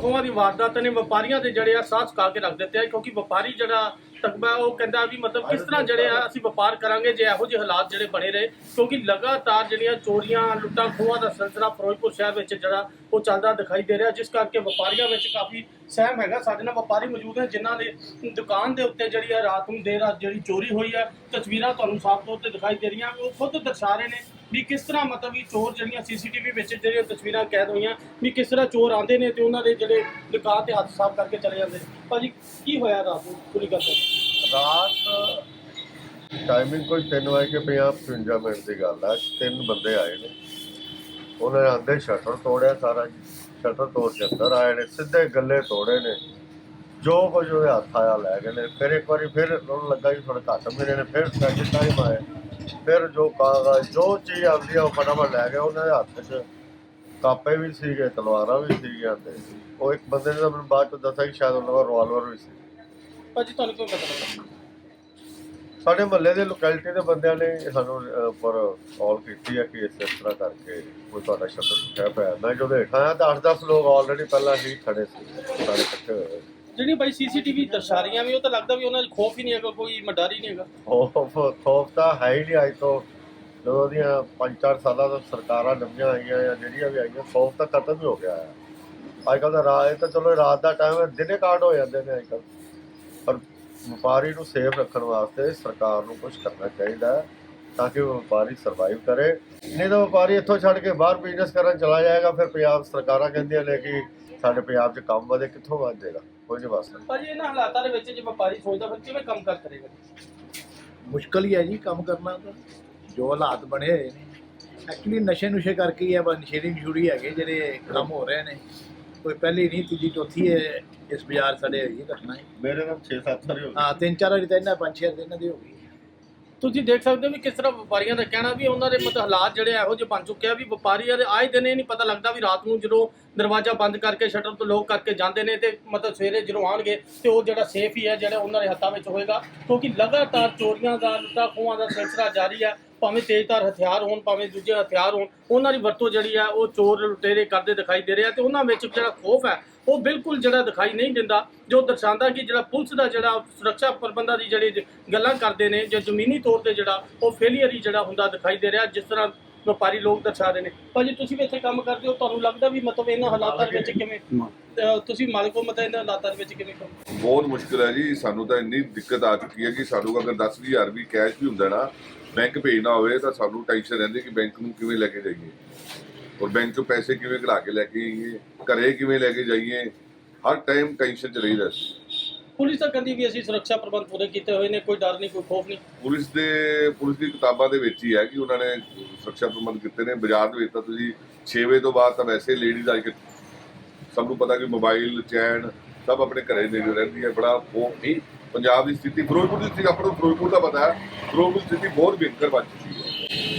ਦੀ ਵਾਰਦਾਤ ਨੇ, ਵਪਾਰੀਆਂ ਦੇ ਜਿਹੜੇ ਆ ਸਾਹ ਚੁਕਾ ਕੇ ਰੱਖ ਦਿੱਤੇ ਆ, ਕਿਉਂਕਿ ਵਪਾਰੀ ਜਿਹੜਾ ਤਕਬਾ ਉਹ ਕਹਿੰਦਾ ਵੀ ਮਤਲਬ ਕਿਸ ਤਰ੍ਹਾਂ ਜਿਹੜੇ ਆ ਅਸੀਂ ਵਪਾਰ ਕਰਾਂਗੇ ਜੇ ਇਹੋ ਜਿਹੇ ਹਾਲਾਤ ਜਿਹੜੇ ਬਣੇ ਰਹੇ, ਕਿਉਂਕਿ ਲਗਾਤਾਰ ਜਿਹੜੀਆਂ ਚੋਰੀਆਂ, ਲੁੱਟਾਂ, ਖੋਹਾਂ ਦਾ ਸਿਲਸਿਲਾ ਫਿਰੋਜ਼ਪੁਰ ਸ਼ਹਿਰ ਵਿੱਚ ਜਿਹੜਾ ਉਹ ਚੱਲਦਾ ਦਿਖਾਈ ਦੇ ਰਿਹਾ, ਜਿਸ ਕਰਕੇ ਵਪਾਰੀਆਂ ਵਿੱਚ ਕਾਫੀ ਸਹਿਮ ਹੈਗਾ। ਸਾਡੇ ਨਾਲ ਵਪਾਰੀ ਮੌਜੂਦ ਹੈ ਜਿਨ੍ਹਾਂ ਦੇ ਦੁਕਾਨ ਦੇ ਉੱਤੇ ਜਿਹੜੀ ਆ ਰਾਤ ਨੂੰ ਦੇਰ ਰਾਤ ਜਿਹੜੀ ਚੋਰੀ ਹੋਈ ਹੈ, ਤਸਵੀਰਾਂ ਤੁਹਾਨੂੰ ਸਾਫ਼ ਤੌਰ ਤੇ ਦਿਖਾਈ ਦੇ ਰਹੀਆਂ, ਉਹ ਖੁਦ ਦਰਸਾ ਰਹੇ ਨੇ। ਵੀ ਕਿਸ ਤਰ੍ਹਾਂ ਮਤਲਬ ਵੀ ਚੋਰ ਜਿਹੜੀਆਂ ਸੀਸੀਟੀਵੀ ਵਿੱਚ ਜਿਹੜੀਆਂ ਤਸਵੀਰਾਂ ਕੈਦ ਹੋਈਆਂ, ਵੀ ਕਿਸ ਤਰ੍ਹਾਂ ਚੋਰ ਆਉਂਦੇ ਨੇ ਤੇ ਉਹਨਾਂ ਦੇ ਜਿਹੜੇ ਦੁਕਾਨ ਤੇ ਹੱਥ ਸਾਫ਼ ਕਰਕੇ ਚਲੇ ਜਾਂਦੇ ਭਾਜੀ, ਕੀ ਹੋਇਆ ਰਾਤ ਨੂੰ ਪੂਰੀ ਗੱਲ ਰਾਤ ਟਾਈਮਿੰਗ ਕੋਈ 3 ਵਜੇ 50 55 ਮਿੰਟ ਦੀ ਗੱਲ ਹੈ ਤਿੰਨ ਬੰਦੇ ਆਏ ਨੇ। ਉਹਨਾਂ ਨੇ ਆਂਦੇ ਸ਼ਟਰ ਤੋੜਿਆ ਸਾਰਾ ਜੀ। ਸ਼ਟਰ ਤੋੜ ਕੇ ਅੰਦਰ ਆਏ ਨੇ, ਸਿੱਧੇ ਗੱਲੇ ਤੋੜੇ ਨੇ। ਜੋ ਕੁਝ ਉਹਦੇ ਹੱਥ ਆਇਆ ਲੈ ਗਏ ਨੇ। ਫਿਰ ਇੱਕ ਵਾਰੀ ਫਿਰ ਉਹਨੂੰ ਲੱਗਾ ਕਿ ਥੋੜਾ ਘੱਟ ਮਿਲੇ ਨੇ ਫਿਰ ਸੈਕਿੰਡ ਟਾਈਮ ਆਏ ਫਿਰ ਜੋ ਕਾਗਜ਼ ਜੋ ਚੀਜ਼ ਆਉਂਦੀ ਆ ਉਹ ਫਟਾਫਟ ਲੈ ਗਏ। ਉਹਨਾਂ ਦੇ ਹੱਥ 'ਚ ਕਾਪੇ ਵੀ ਸੀਗੇ ਤਲਵਾਰਾਂ ਵੀ ਸੀਗੀਆਂ ਤੇ ਉਹ ਇੱਕ ਬੰਦੇ ਨੇ ਤਾਂ ਮੈਨੂੰ ਬਾਅਦ ਚ ਦੱਸਿਆ ਕਿ ਸ਼ਾਇਦ ਉਹਨਾਂ ਕੋਲ ਰਿਵਾਲਵਰ ਵੀ ਸੀ। ਭਾਜੀ ਤੁਹਾਨੂੰ ਕਿਉਂ ਪਤਾ ਲੱਗਾ? ਸਾਡੇ ਮਹੱਲੇ ਦੇ ਲੋਕੈਲਿਟੀ ਦੇ ਬੰਦਿਆਂ ਨੇ ਸਾਨੂੰ ਪਰ ਕਾਲ ਕੀਤੀ ਹੈ ਕਿ ਇਸ ਤਰ੍ਹਾਂ ਕਰਕੇ ਕੋਈ ਤੁਹਾਡਾ ਸ਼ਟਰ ਟੁੱਟਿਆ ਪਿਆ। ਮੈਂ ਜਦੋਂ ਹੇਠਾਂ ਆਇਆ ਤਾਂ 8-10 ਲੋਕ ਆਲਰੇਡੀ ਪਹਿਲਾਂ ਹੀ ਖੜੇ ਸੀ ਸਾਰੇ ਇਕੱਠੇ ਹੋਏ। ਜਿਹੜੀ ਭਾਈ ਸੀਸੀਟੀਵੀ ਦਰਸਾ ਰਹੀਆਂ ਵੀ, ਉਹ ਤਾਂ ਲੱਗਦਾ ਵੀ ਉਹਨਾਂ 'ਚ ਖੋਫ ਹੀ ਨਹੀਂ ਹੈਗਾ, ਕੋਈ ਮਡਰ ਨਹੀਂ ਹੈਗਾ। ਖੌਫ ਖੌਫ ਤਾਂ ਹੈ ਹੀ ਨਹੀਂ ਅੱਜ ਤੋਂ। ਜਦੋਂ ਦੀਆਂ 5-4 ਸਾਲਾਂ ਤੋਂ ਸਰਕਾਰਾਂ ਨਵੀਆਂ ਆਈਆਂ ਜਾਂ ਜਿਹੜੀਆਂ ਵੀ ਆਈਆਂ, ਖੌਫ ਤਾਂ ਖਤਮ ਹੀ ਹੋ ਗਿਆ ਹੈ। ਅੱਜ ਕੱਲ੍ਹ ਦਾ ਰਾਤ, ਇਹ ਤਾਂ ਚਲੋ ਰਾਤ ਦਾ ਟਾਈਮ ਹੈ, ਦਿਨੇ ਕਾਂਡ ਹੋ ਜਾਂਦੇ ਨੇ ਅੱਜ ਕੱਲ੍ਹ ਪਰ ਵਪਾਰੀ ਨੂੰ ਸੇਫ ਰੱਖਣ ਵਾਸਤੇ ਸਰਕਾਰ ਨੂੰ ਕੁਝ ਕਰਨਾ ਚਾਹੀਦਾ ਹੈ, ਤਾਂ ਕਿ ਉਹ ਵਪਾਰੀ ਸਰਵਾਈਵ ਕਰੇ। ਨਹੀਂ ਤਾਂ ਵਪਾਰੀ ਇੱਥੋਂ ਛੱਡ ਕੇ ਬਾਹਰ ਬਿਜ਼ਨਸ ਕਰਨ ਚਲਾ ਜਾਏਗਾ, ਫਿਰ ਪੰਜਾਬ ਸਰਕਾਰਾਂ ਕਹਿੰਦੀਆਂ ਨੇ ਕਿ ਸਾਡੇ ਪੰਜਾਬ 'ਚ ਕੰਮ ਵਧੇ, ਕਿੱਥੋਂ ਵੱਧ ਜਾਏਗਾ ਕੋਈ ਨਹੀਂ ਭਾਜੀ ਇਹਨਾਂ ਹਾਲਾਤਾਂ ਦੇ ਵਿੱਚ ਜੇ ਵਪਾਰੀ ਸੋਚਦਾ ਫਿਰ ਕਿਵੇਂ ਕੰਮ ਕਰ ਕਰੇਗਾ ਮੁਸ਼ਕਲ ਹੀ ਹੈ ਜੀ ਕੰਮ ਕਰਨਾ ਤਾਂ। ਜੋ ਹਾਲਾਤ ਬਣੇ ਹੋਏ ਨੇ। ਐਕਚੁਅਲੀ ਨਸ਼ੇ ਨੁਸ਼ੇ ਕਰਕੇ ਹੀ ਹੈ ਬਸ ਨਸ਼ੇੜੀ ਨਸ਼ੂੜੀ ਹੈਗੇ ਜਿਹੜੇ ਕੰਮ ਹੋ ਰਹੇ ਨੇ। ਕੋਈ ਪਹਿਲੀ ਨਹੀਂ ਤੀਜੀ ਚੌਥੀ ਹੈ ਇਸ ਬਾਜ਼ਾਰ ਸਾਡੇ ਹੋਈ ਘਟਨਾ ਹੈ ਮੇਰੇ ਨਾਲ 6-7 ਸਾਲ ਹੋ ਗਏ ਹਾਂ ਤਿੰਨ ਚਾਰ ਵਾਰੀ ਤਾਂ ਇਹਨਾਂ ਪੰਜ ਛੇ ਵਾਰੀ ਇਹਨਾਂ ਦੀ ਹੋ ਗਈ ਤੁਸੀਂ ਦੇਖ ਸਕਦੇ ਹੋ ਵੀ ਕਿਸ ਤਰ੍ਹਾਂ ਵਪਾਰੀਆਂ ਦਾ ਕਹਿਣਾ ਵੀ ਉਹਨਾਂ ਦੇ ਮਤਲਬ ਹਾਲਾਤ ਜਿਹੜੇ ਇਹੋ ਜਿਹੇ ਬਣ ਚੁੱਕੇ ਆ ਵੀ ਵਪਾਰੀਆਂ ਦੇ ਆਏ ਦਿਨ ਇਹ ਨਹੀਂ ਪਤਾ ਲੱਗਦਾ ਵੀ ਰਾਤ ਨੂੰ ਜਦੋਂ ਦਰਵਾਜ਼ਾ ਬੰਦ ਕਰਕੇ, ਸ਼ਟਰ ਤੋਂ ਲੋਕ ਕਰਕੇ ਜਾਂਦੇ ਨੇ ਤੇ ਮਤਲਬ ਸਵੇਰੇ ਜਦੋਂ ਆਉਣਗੇ ਤੇ ਉਹ ਜਿਹੜਾ ਸੇਫ ਹੀ ਹੈ ਜਿਹੜਾ ਉਹਨਾਂ ਦੇ ਹੱਥਾਂ ਵਿੱਚ ਹੋਏਗਾ ਕਿਉਂਕਿ ਲਗਾਤਾਰ ਚੋਰੀਆਂ ਦਾ ਲੁੱਟਾਂ ਖੋਹਾਂ ਦਾ ਸਿਲਸਿਲਾ ਜਾਰੀ ਹੈ ਭਾਵੇਂ ਤੇਜ਼ਧਾਰ ਹਥਿਆਰ ਹੋਣ, ਭਾਵੇਂ ਦੂਜੇ ਹਥਿਆਰ ਹੋਣ, ਉਹਨਾਂ ਦੀ ਵਰਤੋਂ ਜਿਹੜੀ ਆ, ਉਹ ਚੋਰ ਲੁਟੇਰੇ ਕਰਦੇ ਦਿਖਾਈ ਦੇ ਰਿਹਾ ਤੇ ਉਹਨਾਂ ਵਿੱਚ ਜਿਹੜਾ ਖੋਫ ਹੈ, ਉਹ ਬਿਲਕੁਲ ਜਿਹੜਾ ਦਿਖਾਈ ਨਹੀਂ ਦਿੰਦਾ, ਜੋ ਦਰਸਾਉਂਦਾ ਕਿ ਜਿਹੜਾ ਪੁਲਿਸ ਦਾ ਜਿਹੜਾ ਸੁਰੱਖਿਆ ਪ੍ਰਬੰਧਾਂ ਦੀ ਜਿਹੜੀ ਗੱਲਾਂ ਕਰਦੇ ਨੇ, ਜਾਂ ਜ਼ਮੀਨੀ ਤੌਰ ਤੇ ਜਿਹੜਾ ਉਹ ਫੇਲੀਅਰ ਹੀ ਜਿਹੜਾ ਹੁੰਦਾ ਦਿਖਾਈ ਦੇ ਰਿਹਾ, ਜਿਸ ਤਰ੍ਹਾਂ ਵਪਾਰੀ ਲੋਕ ਦਰਸਾ ਰਹੇ ਨੇ। ਭਾਜੀ ਤੁਸੀਂ ਵੀ ਇੱਥੇ ਕੰਮ ਕਰਦੇ ਹੋ ਤੁਹਾਨੂੰ ਲੱਗਦਾ ਵੀ ਮਤਲਬ ਇਹਨਾਂ ਹਾਲਾਤਾਂ ਦੇ ਵਿੱਚ ਕਿਵੇਂ? ਅਹ ਤੁਸੀਂ ਮਾਲਕ ਹੋ ਮਤਲਬ ਇਹਨਾਂ ਹਾਲਾਤਾਂ ਦੇ ਵਿੱਚ ਕਿਵੇਂ ਕੰਮ? ਬਹੁਤ ਮੁਸ਼ਕਿਲ ਹੈ ਜੀ ਸਾਨੂੰ ਤਾਂ ਇੰਨੀ ਦਿੱਕਤ ਆ ਚੁੱਕੀ ਹੈ ਕਿ ਸਾਨੂੰ ਅਗਰ 10000 ਵੀ ਕੈਸ਼ ਵੀ ਹੁੰਦਾ ਨਾ ਬੈਂਕ ਭੇਜਣਾ ਹੋਵੇ ਤਾਂ ਸਾਨੂੰ ਟੈਨਸ਼ਨ ਰਹਿੰਦੀ ਕਿ ਬੈਂਕ ਨੂੰ ਕਿਵੇਂ ਲੈ ਕੇ ਜਾਈਏ। ਔਰ ਬੈਂਕ ਤੋਂ ਪੈਸੇ ਕਿਵੇਂ ਕਢਾ ਕੇ ਲੈ ਕੇ ਆਈਏ ਘਰੇ ਕਿਵੇਂ ਲੈ ਕੇ ਜਾਈਏ ਹਰ ਟਾਈਮ ਟੈਨਸ਼ਨ ਚ ਰਹੀਦਾ ਸੀ। ਪੁਲਿਸ ਤਾਂ ਕਹਿੰਦੀ ਵੀ ਅਸੀਂ ਸੁਰੱਖਿਆ ਪ੍ਰਬੰਧ ਪੂਰੇ ਕੀਤੇ ਹੋਏ ਨੇ, ਕੋਈ ਡਰ ਨਹੀਂ, ਕੋਈ ਖੋਫ ਨਹੀਂ। ਪੁਲਿਸ ਦੇ, ਪੁਲਿਸ ਦੀ ਕਿਤਾਬਾਂ ਦੇ ਵਿੱਚ ਹੀ ਹੈ ਕਿ ਉਹਨਾਂ ਨੇ ਸੁਰੱਖਿਆ ਪ੍ਰਬੰਧ ਕੀਤੇ ਨੇ। ਬਾਜ਼ਾਰ ਦੇ ਵਿੱਚ ਤਾਂ ਤੁਸੀਂ 6 ਵਜੇ ਤੋਂ ਬਾਅਦ ਤਾਂ ਵੈਸੇ ਲੇਡੀਜ਼ ਅੱਜ ਸਭ ਨੂੰ ਪਤਾ ਕਿ ਮੋਬਾਈਲ ਚੈਨ ਸਭ ਆਪਣੇ ਘਰੇ ਦੇ ਰਹਿੰਦੀ ਹੈ, ਬੜਾ ਉਹ ਨਹੀਂ ਪੰਜਾਬ ਦੀ ਸਥਿਤੀ, ਫਿਰੋਜ਼ਪੁਰ ਦੀ ਸਥਿਤੀ, ਆਪਾਂ ਨੂੰ ਫਿਰੋਜ਼ਪੁਰ ਦਾ ਪਤਾ ਹੈ, ਫਿਰੋਜ਼ਪੁਰ ਦੀ ਸਥਿਤੀ ਬਹੁਤ ਬਿਹਤਰ ਬਣ ਚੁੱਕੀ ਹੈ।